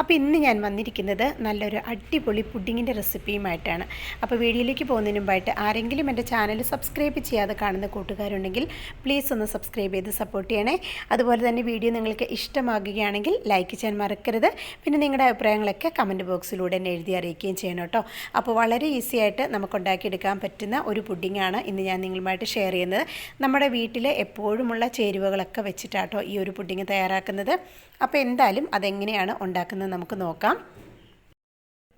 അപ്പോൾ ഇന്ന് ഞാൻ വന്നിരിക്കുന്നത് നല്ലൊരു അടിപൊളി പുഡിങ്ങിന്റെ റെസിപ്പിയുമായിട്ടാണ്. അപ്പോൾ വീഡിയോയിലേക്ക് പോകുന്നതിന് മുമ്പായിട്ട് ആരെങ്കിലും എന്റെ ചാനൽ സബ്സ്ക്രൈബ് ചെയ്യാതെ കാണുന്ന കൂട്ടുകാരുണ്ടെങ്കിൽ പ്ലീസ് ഒന്ന് സബ്സ്ക്രൈബ് ചെയ്ത് സപ്പോർട്ട് ചെയ്യണേ. അതുപോലെ തന്നെ വീഡിയോ നിങ്ങൾക്ക് ഇഷ്ടമാകുകയാണെങ്കിൽ ലൈക്ക് ചെയ്യാൻ മറക്കരുത്. പിന്നെ നിങ്ങളുടെ അഭിപ്രായങ്ങളൊക്കെ കമന്റ് ബോക്സിലൂടെ തന്നെ എഴുതി അറിയിക്കുകയും ചെയ്യണം കേട്ടോ. അപ്പോൾ വളരെ ഈസി ആയിട്ട് നമുക്ക് ഉണ്ടാക്കിയെടുക്കാൻ പറ്റുന്ന ഒരു പുഡിങ്ങാണ് ഇന്ന് ഞാൻ നിങ്ങളുമായിട്ട് ഷെയർ ചെയ്യുന്നത്. നമ്മുടെ വീട്ടിൽ എപ്പോഴുമുള്ള ചേരുവകളൊക്കെ വെച്ചിട്ടാട്ടോ ഈ ഒരു പുഡിങ് തയ്യാറാക്കുന്നത്. അപ്പോൾ എന്തായാലും അതെങ്ങനെയാണ് ഉണ്ടാക്കുന്നത് നമുക്ക് നോക്കാം.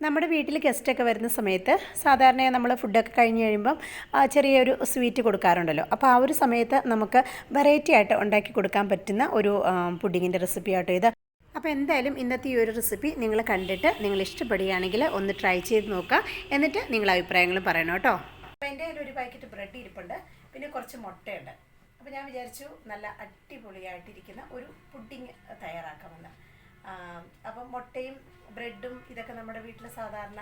നമ്മുടെ വീട്ടിൽ ഗസ്റ്റൊക്കെ വരുന്ന സമയത്ത് സാധാരണ നമ്മൾ ഫുഡൊക്കെ കഴിഞ്ഞ് കഴിയുമ്പം ചെറിയൊരു സ്വീറ്റ് കൊടുക്കാറുണ്ടല്ലോ. അപ്പോൾ ആ ഒരു സമയത്ത് നമുക്ക് വെറൈറ്റി ആയിട്ട് ഉണ്ടാക്കി കൊടുക്കാൻ പറ്റുന്ന ഒരു പുഡിങ്ങിന്റെ റെസിപ്പി ആട്ടോ ഇത്. അപ്പോൾ എന്തായാലും ഇന്നത്തെ ഈ ഒരു റെസിപ്പി നിങ്ങൾ കണ്ടിട്ട് നിങ്ങൾ ഇഷ്ടപ്പെടുകയാണെങ്കിൽ ഒന്ന് ട്രൈ ചെയ്ത് നോക്കുക. എന്നിട്ട് നിങ്ങൾ അഭിപ്രായങ്ങൾ പറയണം കേട്ടോ. അപ്പോൾ എന്റെ കയ്യിൽ ഒരു പാക്കറ്റ് ബ്രെഡ് ഇരിപ്പുണ്ട്. പിന്നെ കുറച്ച് മുട്ടയുണ്ട്. അപ്പോൾ ഞാൻ വിചാരിച്ചു നല്ല അടിപൊളിയായിട്ടിരിക്കുന്ന ഒരു പുഡിങ് തയ്യാറാക്കാമെന്ന്. അപ്പം മുട്ടയും ബ്രെഡും ഇതൊക്കെ നമ്മുടെ വീട്ടിൽ സാധാരണ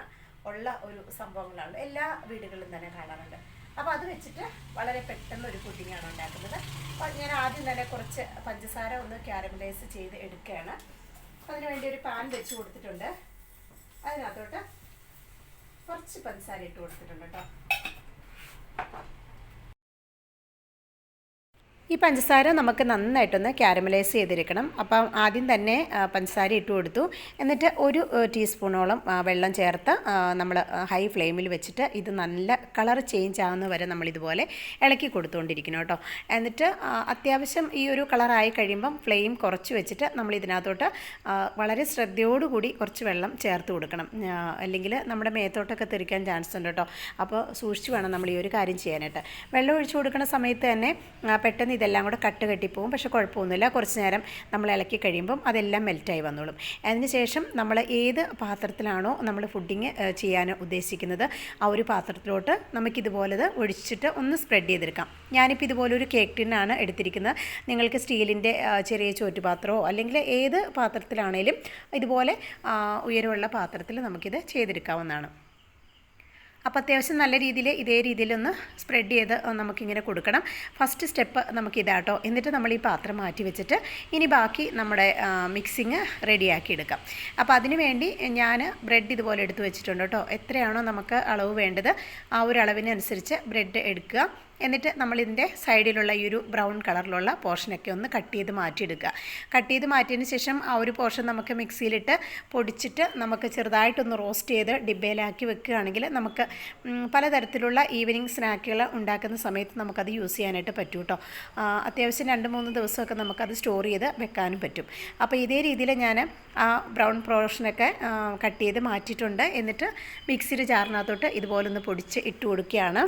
ഉള്ള ഒരു സംഭവങ്ങളാണ്. എല്ലാ വീടുകളിലും തന്നെ കാണാറുണ്ട്. അപ്പോൾ അത് വെച്ചിട്ട് വളരെ പെട്ടെന്ന് ഒരു പുഡിങ്ങാണ് ഉണ്ടാക്കുന്നത്. അപ്പോൾ ഞാൻ ആദ്യം തന്നെ കുറച്ച് പഞ്ചസാര ഒന്ന് ക്യാരമലൈസ് ചെയ്ത് എടുക്കുകയാണ്. അതിനുവേണ്ടി അതിന് വേണ്ടി ഒരു പാൻ വെച്ച് കൊടുത്തിട്ടുണ്ട്. അതിനകത്തോട്ട് കുറച്ച് പഞ്ചസാര ഇട്ട് കൊടുത്തിട്ടുണ്ട് കേട്ടോ. ഈ പഞ്ചസാര നമുക്ക് നന്നായിട്ടൊന്ന് ക്യാരമലൈസ് ചെയ്തിരിക്കണം. അപ്പം ആദ്യം തന്നെ പഞ്ചസാര ഇട്ട് കൊടുത്തു. എന്നിട്ട് ഒരു ടീസ്പൂണോളം വെള്ളം ചേർത്ത് നമ്മൾ ഹൈ ഫ്ലെയിമിൽ വെച്ചിട്ട് ഇത് നല്ല കളർ ചേഞ്ച് ആകുന്ന വരെ നമ്മൾ ഇതുപോലെ ഇളക്കി കൊടുത്തുകൊണ്ടിരിക്കണം കേട്ടോ. എന്നിട്ട് അത്യാവശ്യം ഈ ഒരു കളറായി കഴിയുമ്പം ഫ്ലെയിം കുറച്ച് വെച്ചിട്ട് നമ്മൾ ഇതിനകത്തോട്ട് വളരെ ശ്രദ്ധയോടുകൂടി കുറച്ച് വെള്ളം ചേർത്ത് കൊടുക്കണം. അല്ലെങ്കിൽ നമ്മുടെ മേത്തോട്ടൊക്കെ തെറിക്കാൻ ചാൻസ് ഉണ്ട് കേട്ടോ. അപ്പോൾ സൂക്ഷിച്ച് വേണം നമ്മൾ ഈ ഒരു കാര്യം ചെയ്യാനായിട്ട്. വെള്ളം ഒഴിച്ചു കൊടുക്കുന്ന സമയത്ത് തന്നെ പെട്ടെന്ന് പെട്ടെന്ന് ഇതെല്ലാം കൂടെ കട്ട് കെട്ടിപ്പോവും പക്ഷേ കുഴപ്പമൊന്നുമില്ല. കുറച്ച് നേരം നമ്മൾ ഇളക്കി കഴിയുമ്പം അതെല്ലാം മെൽറ്റായി വന്നോളും. അതിന് ശേഷം നമ്മൾ ഏത് പാത്രത്തിലാണോ നമ്മൾ ഫുഡിങ് ചെയ്യാൻ ഉദ്ദേശിക്കുന്നത് ആ ഒരു പാത്രത്തിലോട്ട് നമുക്കിതുപോലെ ഇത് ഒഴിച്ചിട്ട് ഒന്ന് സ്പ്രെഡ് ചെയ്തെടുക്കാം. ഞാനിപ്പോൾ ഇതുപോലെ ഒരു കേക്ക് ടിന്നാണ് എടുത്തിരിക്കുന്നത്. നിങ്ങൾക്ക് സ്റ്റീലിന്റെ ചെറിയ ചോറ്റുപാത്രമോ അല്ലെങ്കിൽ ഏത് പാത്രത്തിലാണേലും ഇതുപോലെ ഉയരമുള്ള പാത്രത്തിൽ നമുക്കിത് ചെയ്തെടുക്കാവുന്നതാണ്. അപ്പോൾ അത്യാവശ്യം നല്ല രീതിയിൽ ഇതേ രീതിയിലൊന്ന് സ്പ്രെഡ് ചെയ്ത് നമുക്കിങ്ങനെ കൊടുക്കണം. ഫസ്റ്റ് സ്റ്റെപ്പ് നമുക്കിതാട്ടോ എന്നിട്ട് നമ്മൾ ഈ പാത്രം മാറ്റി വെച്ചിട്ട് ഇനി ബാക്കി നമ്മുടെ മിക്സിങ് റെഡിയാക്കി എടുക്കാം. അപ്പോൾ അതിന് വേണ്ടി ഞാൻ ബ്രെഡ് ഇതുപോലെ എടുത്ത് വെച്ചിട്ടുണ്ട് കേട്ടോ. എത്രയാണോ നമുക്ക് അളവ് വേണ്ടത് ആ ഒരു അളവിനനുസരിച്ച് ബ്രെഡ് എടുക്കുക. എന്നിട്ട് നമ്മളിതിന്റെ സൈഡിലുള്ള ഈ ഒരു ബ്രൗൺ കളറിലുള്ള പോർഷനൊക്കെ ഒന്ന് കട്ട് ചെയ്ത് മാറ്റിയെടുക്കുക. കട്ട് ചെയ്ത് മാറ്റിയതിന് ശേഷം ആ ഒരു പോർഷൻ നമുക്ക് മിക്സിയിലിട്ട് പൊടിച്ചിട്ട് നമുക്ക് ചെറുതായിട്ടൊന്ന് റോസ്റ്റ് ചെയ്ത് ഡിബയിലാക്കി വെക്കുകയാണെങ്കിൽ നമുക്ക് പലതരത്തിലുള്ള ഈവനിങ് സ്നാക്കുകൾ ഉണ്ടാക്കുന്ന സമയത്ത് നമുക്കത് യൂസ് ചെയ്യാനായിട്ട് പറ്റും കേട്ടോ അത്യാവശ്യം രണ്ട് മൂന്ന് ദിവസമൊക്കെ നമുക്കത് സ്റ്റോർ ചെയ്ത് വെക്കാനും പറ്റും. അപ്പോൾ ഇതേ രീതിയിൽ ഞാൻ ആ ബ്രൗൺ പോർഷനൊക്കെ കട്ട് ചെയ്ത് മാറ്റിയിട്ടുണ്ട്. എന്നിട്ട് മിക്സിയുടെ ജാറിനകത്തോട്ട് ഇതുപോലൊന്ന് പൊടിച്ച് ഇട്ട് കൊടുക്കുകയാണ്.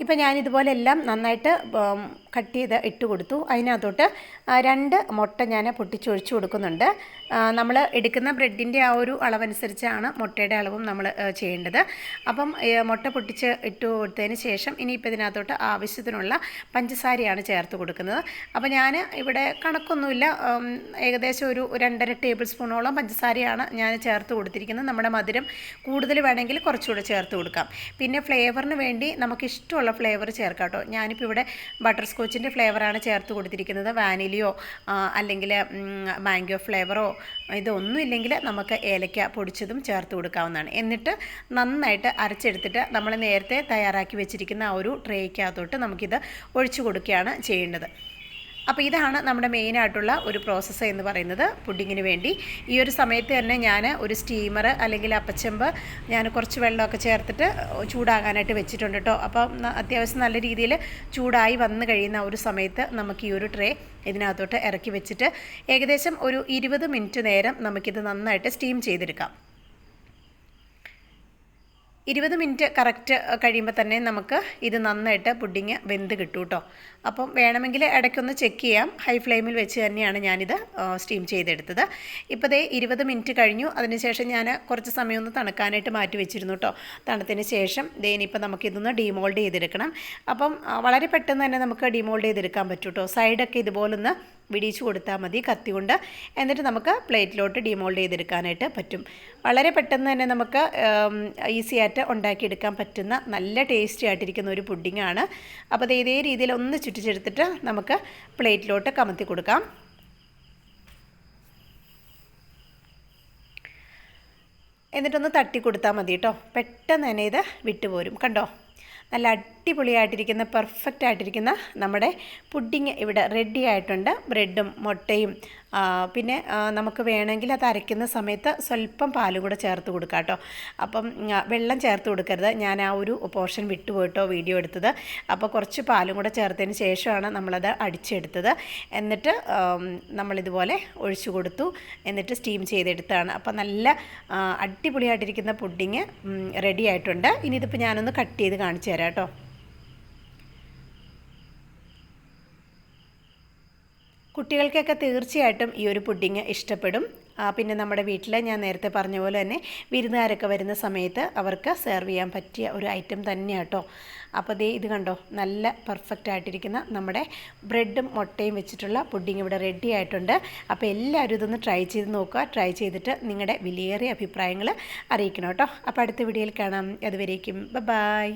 ഇപ്പം ഞാനിതുപോലെ എല്ലാം നന്നായിട്ട് കട്ട് ചെയ്ത് ഇട്ട് കൊടുത്തു. അതിനകത്തോട്ട് രണ്ട് മുട്ട ഞാൻ പൊട്ടിച്ചൊഴിച്ച് കൊടുക്കുന്നുണ്ട്. നമ്മൾ എടുക്കുന്ന ബ്രെഡിന്റെ ആ ഒരു അളവനുസരിച്ചാണ് മുട്ടയുടെ അളവും നമ്മൾ ചെയ്യേണ്ടത്. അപ്പം മുട്ട പൊട്ടിച്ച് ഇട്ട് കൊടുത്തതിന് ശേഷം ഇനിയിപ്പോൾ ഇതിനകത്തോട്ട് ആവശ്യത്തിനുള്ള പഞ്ചസാരയാണ് ചേർത്ത് കൊടുക്കുന്നത്. അപ്പോൾ ഞാൻ ഇവിടെ കണക്കൊന്നുമില്ല. ഏകദേശം ഒരു രണ്ടര ടേബിൾ സ്പൂണോളം പഞ്ചസാരയാണ് ഞാൻ ചേർത്ത് കൊടുത്തിരിക്കുന്നത്. നമ്മുടെ മധുരം കൂടുതൽ വേണമെങ്കിൽ കുറച്ചുകൂടെ ചേർത്ത് കൊടുക്കാം. പിന്നെ ഫ്ലേവറിന് വേണ്ടി നമുക്ക് ഇഷ്ടമുള്ള ഫ്ലേവർ ചേർക്കാം കേട്ടോ. ഞാനിപ്പോൾ ഇവിടെ ബട്ടർ സ്കോച്ചിന്റെ ഫ്ലേവറാണ് ചേർത്ത് കൊടുത്തിരിക്കുന്നത്. വാനിലിയോ അല്ലെങ്കിൽ മാംഗോ ഫ്ലേവറോ ഇതൊന്നും ഇല്ലെങ്കിൽ നമുക്ക് ഏലക്ക പൊടിച്ചതും ചേർത്ത് കൊടുക്കാവുന്നതാണ്. എന്നിട്ട് നന്നായിട്ട് അരച്ചെടുത്തിട്ട് നമ്മൾ നേരത്തെ തയ്യാറാക്കി വെച്ചിരിക്കുന്ന ആ ഒരു ട്രേക്കകത്തോട്ട് നമുക്കിത് ഒഴിച്ചു കൊടുക്കുകയാണ് ചെയ്യേണ്ടത്. അപ്പോൾ ഇതാണ് നമ്മുടെ മെയിനായിട്ടുള്ള ഒരു പ്രോസസ്സ് എന്ന് പറയുന്നത് പുഡിങ്ങിന് വേണ്ടി. ഈ ഒരു സമയത്ത് തന്നെ ഞാൻ ഒരു സ്റ്റീമർ അല്ലെങ്കിൽ അപ്പച്ചമ്പ് ഞാൻ കുറച്ച് വെള്ളമൊക്കെ ചേർത്തിട്ട് ചൂടാകാനായിട്ട് വെച്ചിട്ടുണ്ട് കേട്ടോ അപ്പോൾ അത്യാവശ്യം നല്ല രീതിയിൽ ചൂടായി വന്നു കഴിയുന്ന ഒരു സമയത്ത് നമുക്ക് ഈ ഒരു ട്രേ ഇതിനകത്തോട്ട് ഇറക്കി വെച്ചിട്ട് ഏകദേശം ഒരു ഇരുപത് മിനിറ്റ് നേരം നമുക്കിത് നന്നായിട്ട് സ്റ്റീം ചെയ്തെടുക്കാം. ഇരുപത് മിനിറ്റ് കറക്റ്റ് കഴിയുമ്പോൾ തന്നെ നമുക്ക് ഇത് നന്നായിട്ട് പുഡിങ് വെന്ത് കിട്ടും കേട്ടോ അപ്പം വേണമെങ്കിൽ ഇടയ്ക്കൊന്ന് ചെക്ക് ചെയ്യാം. ഹൈ ഫ്ലെയിമിൽ വെച്ച് തന്നെയാണ് ഞാനിത് സ്റ്റീം ചെയ്തെടുത്തത്. ഇപ്പോൾ ദേ ഇരുപത് മിനിറ്റ് കഴിഞ്ഞു. അതിനുശേഷം ഞാൻ കുറച്ച് സമയം ഒന്ന് തണുക്കാനായിട്ട് മാറ്റി വെച്ചിരുന്നു കേട്ടോ തണുത്തിന് ശേഷം ദേ ഇനിയിപ്പോൾ നമുക്കിതൊന്ന് ഡീമോൾഡ് ചെയ്തെടുക്കണം. അപ്പം വളരെ പെട്ടെന്ന് തന്നെ നമുക്ക് ഡീമോൾഡ് ചെയ്തെടുക്കാൻ പറ്റും കേട്ടോ സൈഡൊക്കെ ഇതുപോലൊന്ന് വിടിയിച്ച് കൊടുത്താൽ മതി കത്തി കൊണ്ട് എന്നിട്ട് നമുക്ക് പ്ലേറ്റിലോട്ട് ഡിമോൾഡ് ചെയ്തെടുക്കാനായിട്ട് പറ്റും. വളരെ പെട്ടെന്ന് തന്നെ നമുക്ക് ഈസി ആയിട്ട് ഉണ്ടാക്കിയെടുക്കാൻ പറ്റുന്ന നല്ല ടേസ്റ്റി ആയിട്ടിരിക്കുന്ന ഒരു പുഡിങ്ങാണ് അപ്പോൾ അത് ഇതേ രീതിയിൽ ഒന്ന് ചുറ്റിച്ചെടുത്തിട്ട് നമുക്ക് പ്ലേറ്റിലോട്ട് കമത്തി കൊടുക്കാം. എന്നിട്ടൊന്ന് തട്ടി കൊടുത്താൽ മതി കേട്ടോ. പെട്ടെന്ന് തന്നെ ഇത് വിട്ടുപോരും. കണ്ടോ? നല്ല അടിപൊളിയായിട്ടിരിക്കുന്ന പെർഫെക്റ്റ് ആയിട്ടിരിക്കുന്ന നമ്മുടെ പുഡിങ് ഇവിടെ റെഡി ആയിട്ടുണ്ട്. ബ്രെഡും മുട്ടയും പിന്നെ നമുക്ക് വേണമെങ്കിൽ അത് അരയ്ക്കുന്ന സമയത്ത് സ്വല്പം പാലും കൂടെ ചേർത്ത് കൊടുക്കാം കേട്ടോ. അപ്പം വെള്ളം ചേർത്ത് കൊടുക്കരുത്. ഞാൻ ആ ഒരു പോർഷൻ വിട്ടുപോയിട്ടോ വീഡിയോ എടുത്തത്. അപ്പോൾ കുറച്ച് പാലും കൂടെ ചേർത്തതിന് ശേഷമാണ് നമ്മളത് അടിച്ചെടുത്തത്. എന്നിട്ട് നമ്മളിതുപോലെ ഒഴിച്ചു കൊടുത്തു. എന്നിട്ട് സ്റ്റീം ചെയ്തെടുത്താണ്. അപ്പോൾ നല്ല അടിപൊളിയായിട്ടിരിക്കുന്ന പുഡിങ് റെഡി ആയിട്ടുണ്ട്. ഇനി ഇതിപ്പോൾ ഞാനൊന്ന് കട്ട് ചെയ്ത് കാണിച്ചു തരാം കേട്ടോ. കുട്ടികൾക്കൊക്കെ തീർച്ചയായിട്ടും ഈ ഒരു പുഡിങ് ഇഷ്ടപ്പെടും. പിന്നെ നമ്മുടെ വീട്ടിൽ ഞാൻ നേരത്തെ പറഞ്ഞ പോലെ തന്നെ വിരുന്നുകാരൊക്കെ വരുന്ന സമയത്ത് അവർക്ക് സെർവ് ചെയ്യാൻ പറ്റിയ ഒരു ഐറ്റം തന്നെയാണ് കേട്ടോ അപ്പോൾ ദേ ഇത് കണ്ടോ? നല്ല പെർഫെക്റ്റ് ആയിട്ടിരിക്കുന്ന നമ്മുടെ ബ്രെഡും മുട്ടയും വെച്ചിട്ടുള്ള പുഡിങ് ഇവിടെ റെഡി ആയിട്ടുണ്ട്. അപ്പോൾ എല്ലാവരും ഇതൊന്ന് ട്രൈ ചെയ്ത് നോക്കുക. ട്രൈ ചെയ്തിട്ട് നിങ്ങളുടെ വിലയേറിയ അഭിപ്രായങ്ങൾ അറിയിക്കണം കേട്ടോ അപ്പോൾ അടുത്ത വീഡിയോയിൽ കാണാം. അതുവരേക്കും. ബൈ